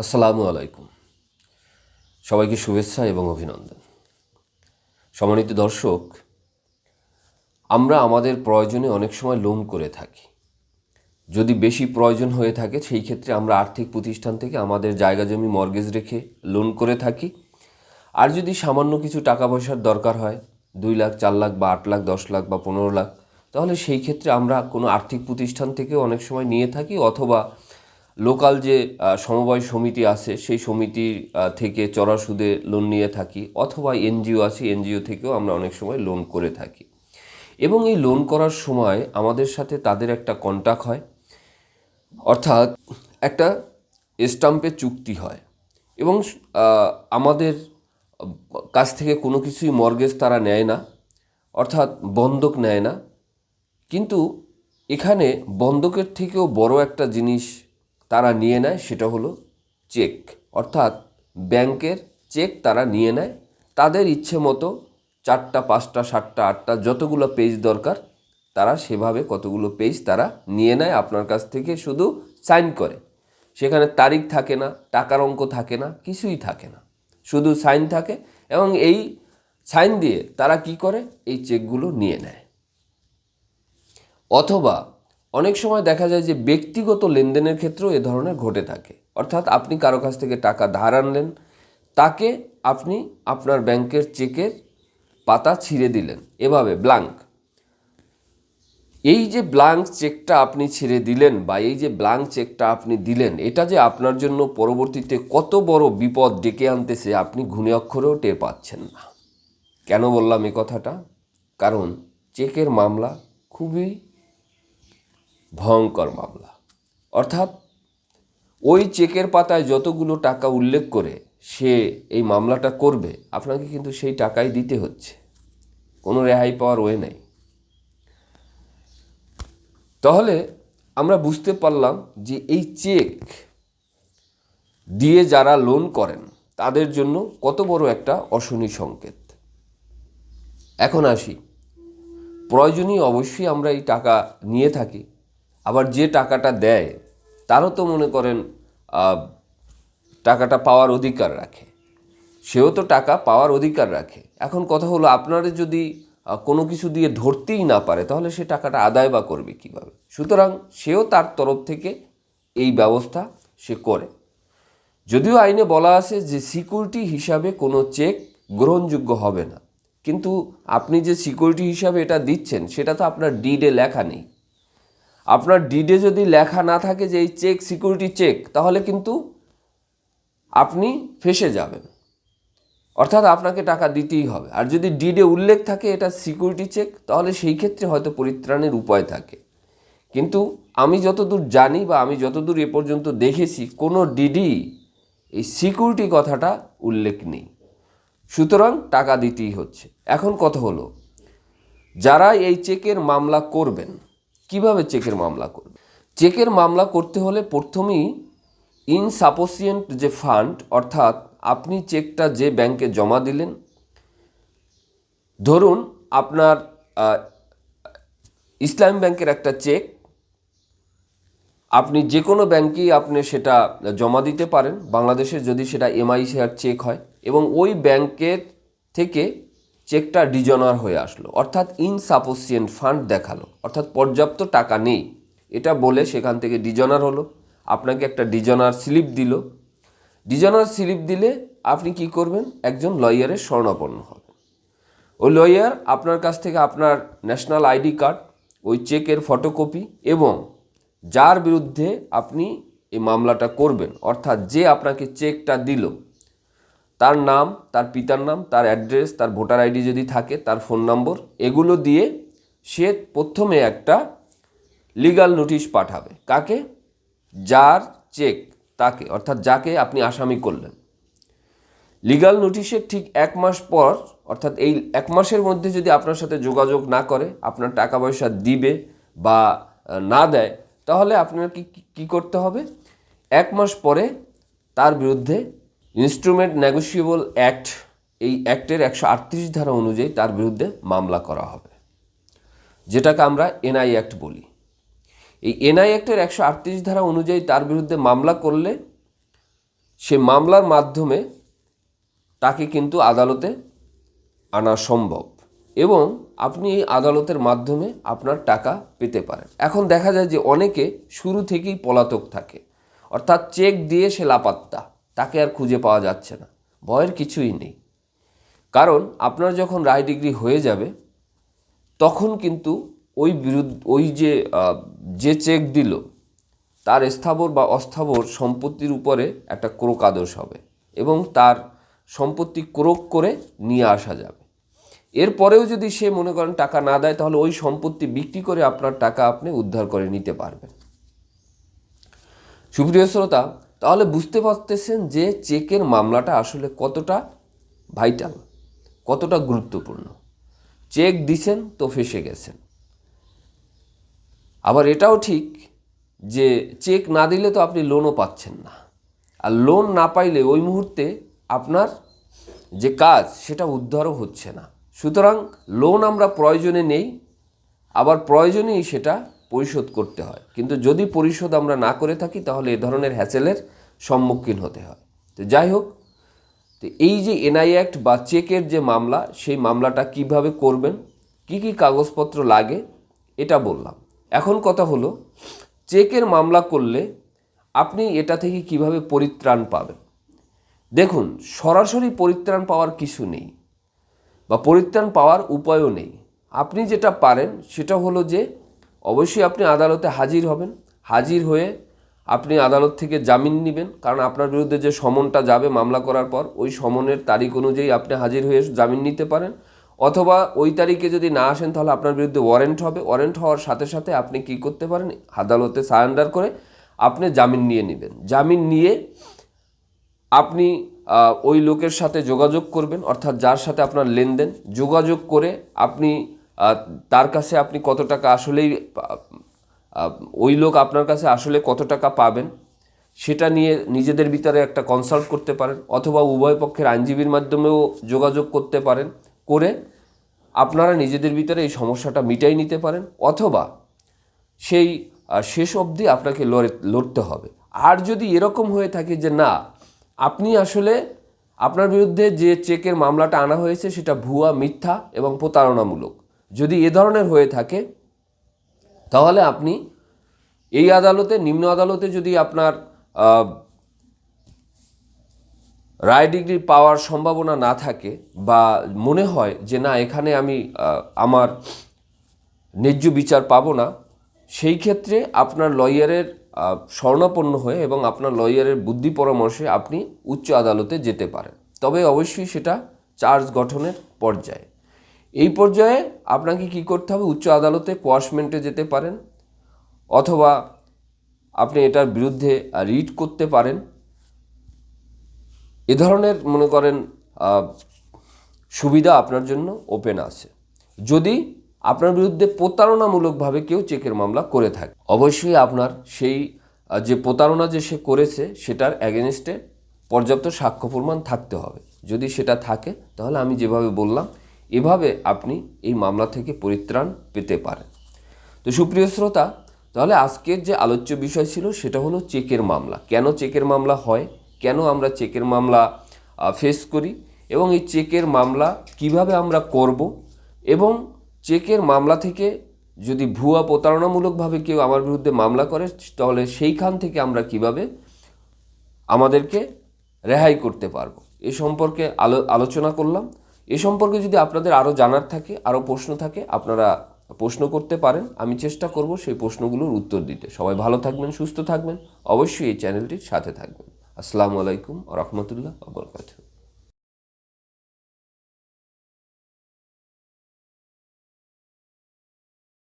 আসসালামু আলাইকুম। সবাইকে শুভেচ্ছা এবং অভিনন্দন। সম্মানিত দর্শক, আমরা আমাদের প্রয়োজনে অনেক সময় লোন করে থাকি। যদি বেশি প্রয়োজন হয়ে থাকে, সেই ক্ষেত্রে আমরা আর্থিক প্রতিষ্ঠান থেকে আমাদের জায়গা জমি, মর্গেজ রেখে লোন করে থাকি। আর যদি সামান্য কিছু টাকা পয়সার দরকার হয়, দুই লাখ, চার লাখ বা আট লাখ, দশ লাখ বা পনেরো লাখ, তাহলে সেই ক্ষেত্রে আমরা কোনো আর্থিক প্রতিষ্ঠান থেকে অনেক সময় নিয়ে থাকি অথবা লোকাল যে সমবায় সমিতি আছে, সেই সমিতির থেকে চড়া সুদে লোন নিয়ে থাকি, অথবা এনজিও আছে, এনজিও থেকেও আমরা অনেক সময় লোন করে থাকি। এবং এই লোন করার সময় আমাদের সাথে তাদের একটা কন্টাক্ট হয়, অর্থাৎ একটা স্টাম্পে চুক্তি হয়। এবং আমাদের কাছ থেকে কোনো কিছুই মর্গেজ তারা নেয় না, অর্থাৎ বন্ধক নেয় না। কিন্তু এখানে বন্ধকের থেকেও বড় একটা জিনিস তারা নিয়ে নেয়, সেটা হলো চেক। অর্থাৎ ব্যাংকের চেক তারা নিয়ে নেয়। তাদের ইচ্ছে মতো চারটা, পাঁচটা, সাতটা, আটটা যতগুলো পেজ দরকার, তারা সেভাবে কতগুলো পেজ তারা নিয়ে নেয় আপনার কাছ থেকে শুধু সাইন করে। সেখানে তারিখ থাকে না, টাকার অঙ্ক থাকে না, কিছুই থাকে না। শুধু সাইন থাকে এবং এই সাইন দিয়ে তারা কি করে? এই চেকগুলো নিয়ে নেয়। অথবা অনেক সময় দেখা যায় যে ব্যক্তিগত লেনদেনের ক্ষেত্রেও এ ধরনের ঘটে থাকে। অর্থাৎ আপনি কারও কাছ থেকে টাকা ধার আনলেন, তাকে আপনি আপনার ব্যাংকের চেকের পাতা ছিঁড়ে দিলেন। এভাবে ব্লাঙ্ক। এই যে ব্লাঙ্ক চেকটা আপনি ছেড়ে দিলেন বা এই যে ব্লাঙ্ক চেকটা আপনি দিলেন, এটা যে আপনার জন্য পরবর্তীতে কত বড় বিপদ ডেকে আনতেছে আপনি ঘুণে অক্ষরেও টের পাচ্ছেন না। কেন বললাম এ কথাটা? কারণ চেকের মামলা খুবই ভয়ঙ্কর মামলা। অর্থাৎ ওই চেকের পাতায় যতগুলো টাকা উল্লেখ করে সে এই মামলাটা করবে, আপনাকে কিন্তু সেই টাকাই দিতে হচ্ছে। কোনো রেহাই পাওয়ার ওয়ে নাই। তাহলে আমরা বুঝতে পারলাম যে এই চেক দিয়ে যারা লোন করেন, তাদের জন্য কত বড় একটা অশনি সংকেত। এখন আসি। প্রয়োজনীয় অবশ্যই আমরা এই টাকা নিয়ে থাকি। আবার যে টাকাটা দেয়, তারও তো মনে করেন টাকাটা পাওয়ার অধিকার রাখে। সেও তো টাকা পাওয়ার অধিকার রাখে। এখন কথা হলো, আপনারা যদি কোনো কিছু দিয়ে ধরতেই না পারে, তাহলে সে টাকাটা আদায় বা করবে কীভাবে? সুতরাং সেও তার তরফ থেকে এই ব্যবস্থা সে করে। যদিও আইনে বলা আছে যে সিকিউরিটি হিসাবে কোনো চেক গ্রহণযোগ্য হবে না। কিন্তু আপনি যে সিকিউরিটি হিসাবে এটা দিচ্ছেন, সেটা তো আপনার ডিডে লেখা নেই। আপনার ডিডে যদি লেখা না থাকে যে এই চেক সিকিউরিটি চেক তাহলে কিন্তু আপনি ফেসে যাবেন। অর্থাৎ আপনাকে টাকা দিতেই হবে। আর যদি ডিডে উল্লেখ থাকে এটা সিকিউরিটি চেক তাহলে সেই ক্ষেত্রে হয়তো পরিত্রাণের উপায় থাকে। কিন্তু আমি যতদূর জানি বা আমি যতদূর এ পর্যন্ত দেখেছি, কোনো ডিডি এই সিকিউরিটি কথাটা উল্লেখ নেই। সুতরাং টাকা দিতেই হচ্ছে। এখন কথা হলো, যারা এই চেকের মামলা করবেন কীভাবে চেকের মামলা করবেন চেকের মামলা করতে হলে প্রথমেই ইনসাপোসিয়েন্ট যে ফান্ড অর্থাৎ আপনি চেকটা যে ব্যাংকে জমা দিলেন, ধরুন আপনার ইসলাম ব্যাংকের একটা চেক, আপনি যে কোনো ব্যাংকেই আপনি সেটা জমা দিতে পারেন। বাংলাদেশে যদি সেটা এমআই শেয়ার চেক হয় এবং ওই ব্যাংকের থেকে চেকটা ডিজনার হয়ে আসলো। অর্থাৎ ইনসাফিসিয়েন্ট ফান্ড দেখাল। অর্থাৎ পর্যাপ্ত টাকা নেই। এটা বলে সেখান থেকে ডিজনার হলো। আপনাকে একটা ডিজনার স্লিপ দিল। ডিজনার স্লিপ দিলে আপনি কি করবেন? একজন লয়ারের স্বর্ণাপন্ন হবেন। ওই লয়ার আপনার কাছ থেকে আপনার ন্যাশনাল আইডি কার্ড ওই চেকের ফটোকপি এবং যার বিরুদ্ধে আপনি এই মামলাটা করবেন, অর্থাৎ যে আপনাকে চেকটা দিল তার নাম, তার পিতার নাম, তার অ্যাড্রেস, তার ভোটার আইডি যদি থাকে, তার ফোন নম্বর, এগুলো দিয়ে সে প্রথমে একটা লিগাল নোটিশ পাঠাবে। কাকে? যার চেক, তাকে, অর্থাৎ যাকে আপনি আসামি করলেন। লিগাল নোটিশের ঠিক এক মাস পর, অর্থাৎ এই এক মাসের মধ্যে যদি আপনার সাথে যোগাযোগ না করে, আপনার টাকা পয়সা দিবে বা না দেয়, তাহলে আপনার কি কি করতে হবে? এক মাস পরে তার বিরুদ্ধে ইনস্ট্রুমেন্ট নেগোসিয়েবল অ্যাক্ট এই অ্যাক্টের একশো আটত্রিশ ধারা অনুযায়ী তার বিরুদ্ধে মামলা করা হবে। যেটাকে আমরা এনআই অ্যাক্ট বলি। এই এনআই অ্যাক্টের একশো আটত্রিশ ধারা অনুযায়ী তার বিরুদ্ধে মামলা করলে সে মামলার মাধ্যমে তাকে কিন্তু আদালতে আনা সম্ভব এবং আপনি এই আদালতের মাধ্যমে আপনার টাকা পেতে পারেন। এখন দেখা যায় যে অনেকে শুরু থেকেই পলাতক থাকে। অর্থাৎ চেক দিয়ে সে লাপাত্তা। তাকে আর খুঁজে পাওয়া যাচ্ছে না। ভয়ের কিছুই নেই। কারণ আপনার যখন রায় ডিগ্রি হয়ে যাবে, তখন কিন্তু ওই বিরুদ্ধ, ওই যে যে চেক দিল, তার স্থাবর বা অস্থাবর সম্পত্তির উপরে একটা ক্রোক আদেশ হবে এবং তার সম্পত্তি ক্রোক করে নিয়ে আসা যাবে। এরপরেও যদি সে মনে করেন টাকা না দেয়, তাহলে ওই সম্পত্তি বিক্রি করে আপনার টাকা আপনি উদ্ধার করে নিতে পারবেন। সুপ্রিয় শ্রোতা তাহলে বুঝতে পারতেছেন যে চেকের মামলাটা আসলে কতটা ভাইটাল কতটা গুরুত্বপূর্ণ। চেক দিছেন তো ফেসে গেছেন। আবার এটাও ঠিক যে চেক না দিলে তো আপনি লোনও পাচ্ছেন না। আর লোন না পাইলে ওই মুহূর্তে আপনার যে কাজ, সেটা উদ্ধারও হচ্ছে না। সুতরাং লোন আমরা প্রয়োজনে নেই, আবার প্রয়োজনেই সেটা পরিশোধ করতে হয়। কিন্তু যদি পরিশোধ আমরা না করে থাকি, তাহলে এ ধরনের হ্যাসেলের সম্মুখীন হতে হয়। তো যাই হোক, তো এই যে এনআই অ্যাক্ট বা চেকের যে মামলা, সেই মামলাটা কীভাবে করবেন, কি কি কাগজপত্র লাগে, এটা বললাম। এখন কথা হলো, চেকের মামলা করলে আপনি এটা থেকে কীভাবে পরিত্রাণ পাবেন? দেখুন, সরাসরি পরিত্রাণ পাওয়ার কিছু নেই বা পরিত্রাণ পাওয়ার উপায়ও নেই। আপনি যেটা পারেন, সেটা হলো যে অবশ্যই আপনি আদালতে হাজির হবেন। হাজির হয়ে আপনি আদালত থেকে জামিন নেবেন। কারণ আপনার বিরুদ্ধে যে সমনটা যাবে মামলা করার পর, ওই সমনের তারিখ অনুযায়ী আপনি হাজির হয়ে জামিন নিতে পারেন। অথবা ওই তারিখে যদি না আসেন, তাহলে আপনার বিরুদ্ধে ওয়ারেন্ট হবে। ওয়ারেন্ট হওয়ার সাথে সাথে আপনি কি করতে পারেন? আদালতে সারেন্ডার করে আপনি জামিন নিয়ে নেবেন। জামিন নিয়ে আপনি ওই লোকের সাথে যোগাযোগ করবেন। অর্থাৎ যার সাথে আপনার লেনদেন। যোগাযোগ করে আপনি তার কাছে আপনি কত টাকা আসলেই ওই লোক আপনার কাছে আসলে কত টাকা পাবেন, সেটা নিয়ে নিজেদের ভিতরে একটা কনসাল্ট করতে পারেন, অথবা উভয় পক্ষের আইনজীবীর মাধ্যমেও যোগাযোগ করতে পারেন, করে আপনারা নিজেদের ভিতরে এই সমস্যাটা মিটাই নিতে পারেন, অথবা সেই শেষ অবধি আপনাকে লড়ে, লড়তে হবে। আর যদি এরকম হয়ে থাকে যে না, আপনি আসলে আপনার বিরুদ্ধে যে চেকের মামলাটা আনা হয়েছে সেটা ভুয়া, মিথ্যা এবং প্রতারণামূলক। যদি এ ধরনের হয়ে থাকে তাহলে আপনি এই আদালতে নিম্ন আদালতে যদি আপনার রায় ডিগ্রি পাওয়ার সম্ভাবনা না থাকে বা মনে হয় যে না এখানে আমি আমার ন্যায্য বিচার পাবো না সেই ক্ষেত্রে আপনার লয়ারের আহ, শরণাপন্ন হয়ে এবং আপনার লয়ারের বুদ্ধি পরামর্শে আপনি উচ্চ আদালতে যেতে পারেন। তবে অবশ্যই সেটা চার্জ গঠনের পর্যায়ে। এই পর্যায়ে আপনাকে কি করতে হবে? উচ্চ আদালতে কোয়াশমেন্টে যেতে পারেন অথবা আপনি এটার বিরুদ্ধে রিট করতে পারেন। এ ধরনের, মনে করেন সুবিধা আপনার জন্য ওপেন আছে। যদি আপনার বিরুদ্ধে প্রতারণামূলকভাবে কেউ চেকের মামলা করে থাকে, অবশ্যই আপনার সেই যে প্রতারণা যে সে করেছে, সেটার অ্যাগেনস্টে পর্যাপ্ত সাক্ষ্য প্রমাণ থাকতে হবে। যদি সেটা থাকে, তাহলে আমি যেভাবে বললাম এভাবে আপনি এই মামলা থেকে পরিত্রাণ পেতে পারেন। তো সুপ্রিয় শ্রোতা, তাহলে আজকের যে আলোচ্য বিষয় ছিল সেটা হলো চেকের মামলা। কেন চেকের মামলা হয়? কেন আমরা চেকের মামলা ফেস করি? এবং এই চেকের মামলা কীভাবে আমরা করব? এবং চেকের মামলা থেকে যদি ভুয়া প্রতারণামূলকভাবে কেউ আমার বিরুদ্ধে মামলা করে, তাহলে সেইখান থেকে আমরা কীভাবে আমাদেরকে রেহাই করতে পারব? এ সম্পর্কে আলো, আলোচনা করলাম। এ সম্পর্কে যদি আপনাদের আরও জানার থাকে আরও প্রশ্ন থাকে, আপনারা প্রশ্ন করতে পারেন। আমি চেষ্টা করব সেই প্রশ্নগুলোর উত্তর দিতে। সবাই ভালো থাকবেন, সুস্থ থাকবেন। অবশ্যই এই চ্যানেলটির সাথে থাকবেন। আসসালামু আলাইকুম রহমতুল্লাহ আবরকাত